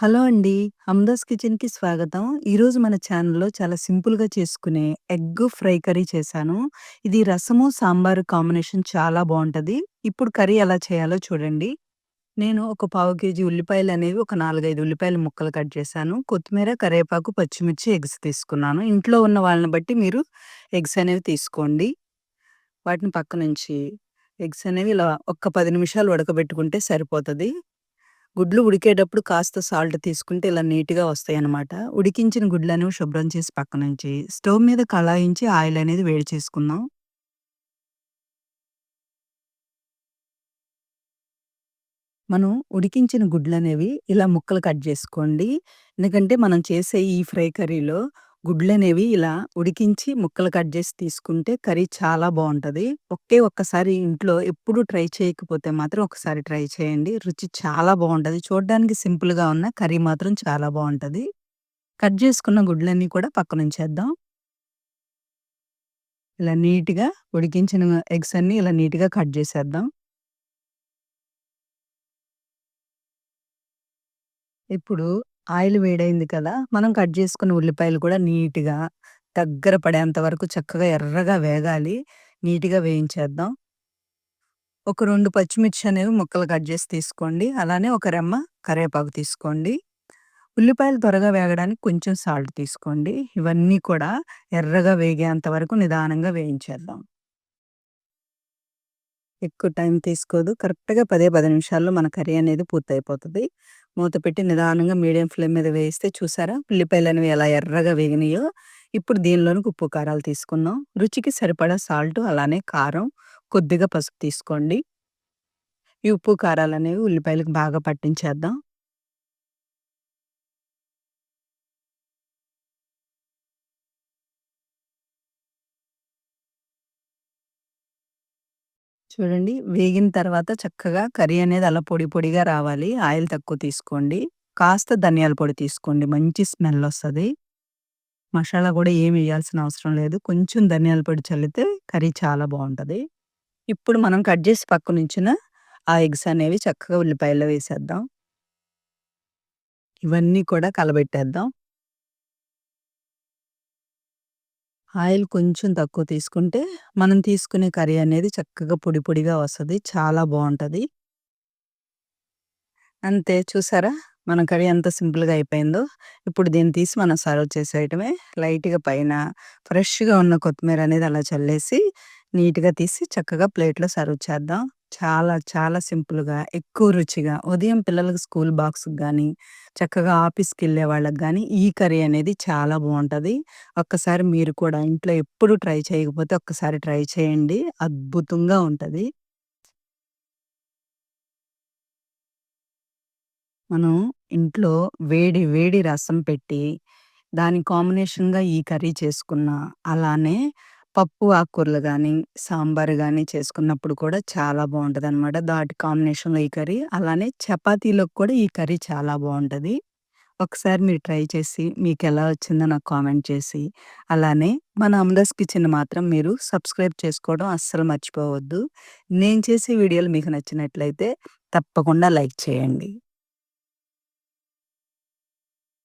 Hello అండి. హమ్దాస్ కిచెన్‌కి స్వాగతం. ఈరోజు మన ఛానల్‌లో చాలా సింపుల్‌గా చేసుకునే ఎగ్ ఫ్రై కర్రీ చేశాను. ఇది రసము, సాంబారు కాంబినేషన్ చాలా బాగుంటుంది ఇప్పుడు కర్రీ ఎలా చేయాలో చూడండి. నేను ఒక పావు కేజీ ఉల్లిపాయలు అనేవి ఒక 4, 5 ఉల్లిపాయల ముక్కలు కట్ చేశాను. కొత్తిమీర, కరివేపాకు, పచ్చిమిర్చి, ఎగ్స్ తీసుకున్నాను. ఇంట్లో ఉన్న వాళ్ళని బట్టి మీరు ఎగ్స్ అనేవి తీసుకోండి. వాటిని పక్క నుంచి ఎగ్స్ అనేవి ఇలా ఒక్క పది నిమిషాలు ఉడకబెట్టుకుంటే సరిపోతుంది గుడ్లు ఉడికేటప్పుడు కాస్త సాల్ట్ తీసుకుంటే ఇలా నీట్‌గా వస్తాయన్నమాట. ఉడికించిన గుడ్లనేవి శుభ్రం చేసి పక్కనుంచి స్టవ్ మీద కళాయించి ఆయిల్ అనేది వేడి చేసుకుందాం. మనం ఉడికించిన గుడ్లు అనేవి ఇలా ముక్కలు కట్ చేసుకోండి ఎందుకంటే మనం చేసే ఈ ఫ్రై కర్రీలో గుడ్లనేవి ఇలా ఉడికించి ముక్కలు కట్ చేసి తీసుకుంటే కర్రీ చాలా బాగుంటుంది ఒకే ఒక్కసారి ఇంట్లో ఎప్పుడు ట్రై చేయకపోతే మాత్రం ఒకసారి ట్రై చేయండి. రుచి చాలా బాగుంటుంది చూడ్డానికి సింపుల్‌గా ఉన్న కర్రీ మాత్రం చాలా బాగుంటుంది కట్ చేసుకున్న గుడ్లన్నీ కూడా పక్కనుంచేద్దాం. ఇలా నీట్‌గా ఉడికించిన ఎగ్స్ అన్నీ ఇలా నీట్‌గా కట్ చేసేద్దాం ఇప్పుడు ఆయిల్ వేడైంది కదా! మనం కట్ చేసుకున్న ఉల్లిపాయలు కూడా నీట్‌గా దగ్గర పడేంత వరకు చక్కగా ఎర్రగా వేగాలి. నీట్‌గా వేయించేద్దాం. ఒక 2 పచ్చిమిర్చి అనేవి ముక్కలు కట్ చేసి తీసుకోండి. అలానే ఒక రెమ్మ కరివేపాకు తీసుకోండి. ఉల్లిపాయలు త్వరగా వేగడానికి కొంచెం సాల్ట్ తీసుకోండి. ఇవన్నీ కూడా ఎర్రగా వేగేంత వరకు నిదానంగా వేయించేద్దాం. ఎక్కువ టైం తీసుకోదు. కరెక్ట్‌గా పదే పది నిమిషాల్లో మన కర్రీ అనేది పూర్తయిపోతుంది మూత పెట్టి నిదానంగా మీడియం ఫ్లేమ్ మీద వేయిస్తే చూసారా? ఉల్లిపాయలు అనేవి ఎలా ఎర్రగా వేగినాయో. ఇప్పుడు దీనిలోనికి ఉప్పు, కారాలు తీసుకుందాం. రుచికి సరిపడా సాల్టు, అలానే కారం, కొద్దిగా పసుపు తీసుకోండి. ఈ ఉప్పు, కారాలు అనేవి ఉల్లిపాయలకు బాగా పట్టించేద్దాం. చూడండి వేగిన తర్వాత చక్కగా కర్రీ అనేది అలా పొడి పొడిగా రావాలి. ఆయిల్ తక్కువ తీసుకోండి. కాస్త ధనియాల పొడి తీసుకోండి. మంచి స్మెల్ వస్తుంది మసాలా కూడా ఏమి వేయాల్సిన అవసరం లేదు. కొంచెం ధనియాల పొడి చల్లితే కర్రీ చాలా బాగుంటుంది ఇప్పుడు మనం కట్ చేసి పక్కన ఉంచిన ఆ ఎగ్స్ అనేవి చక్కగా ఉల్లిపాయల్లో వేసేద్దాం. ఇవన్నీ కూడా కలబెట్టేద్దాం. ఆయిల్ కొంచెం తక్కువ తీసుకుంటే, మనం తీసుకునే కర్రీ అనేది చక్కగా పొడి పొడిగా వస్తుంది చాలా బాగుంటుంది అంతే చూసారా? మన కర్రీ ఎంత సింపుల్‌గా అయిపోయిందో. ఇప్పుడు దీన్ని తీసి మనం సర్వ్ చేసేయటమే. లైట్‌గా పైన ఫ్రెష్‌గా ఉన్న కొత్తిమీర అనేది అలా చల్లేసి, నీట్‌గా తీసి చక్కగా ప్లేట్‌లో సర్వ్ చేద్దాం. చాలా చాలా సింపుల్‌గా, ఎక్కువ రుచిగా ఉదయం పిల్లలకు స్కూల్ బాక్స్‌కి కానీ చక్కగా ఆఫీస్కి వెళ్ళే వాళ్ళకి కానీ ఈ కర్రీ అనేది చాలా బాగుంటుంది ఒక్కసారి మీరు కూడా ఇంట్లో ఎప్పుడు ట్రై చేయకపోతే ఒక్కసారి ట్రై చేయండి. అద్భుతంగా ఉంటుంది మనం ఇంట్లో వేడి వేడి రసం పెట్టి, దాని కాంబినేషన్‌గా ఈ కర్రీ చేసుకున్నా, అలానే పప్పు ఆకుకూరలు గానీ, సాంబార్ గానీ చేసుకున్నప్పుడు కూడా చాలా బావుంటదనమాట. దాటి కాంబినేషన్‌లో ఈ కర్రీ. అలానే చపాతీలోకి కూడా ఈ కర్రీ చాలా బావుంటది. ఒకసారి మీరు ట్రై చేసి మీకెలా వచ్చిందో నాకు కామెంట్ చేసి, అలానే మన అమ్దాస్ కిచెన్ మాత్రం మీరు సబ్స్క్రైబ్ చేసుకోవడం అస్సలు మర్చిపోవద్దు. నేను చేసే వీడియోలు మీకు నచ్చినట్లయితే తప్పకుండా లైక్ చేయండి.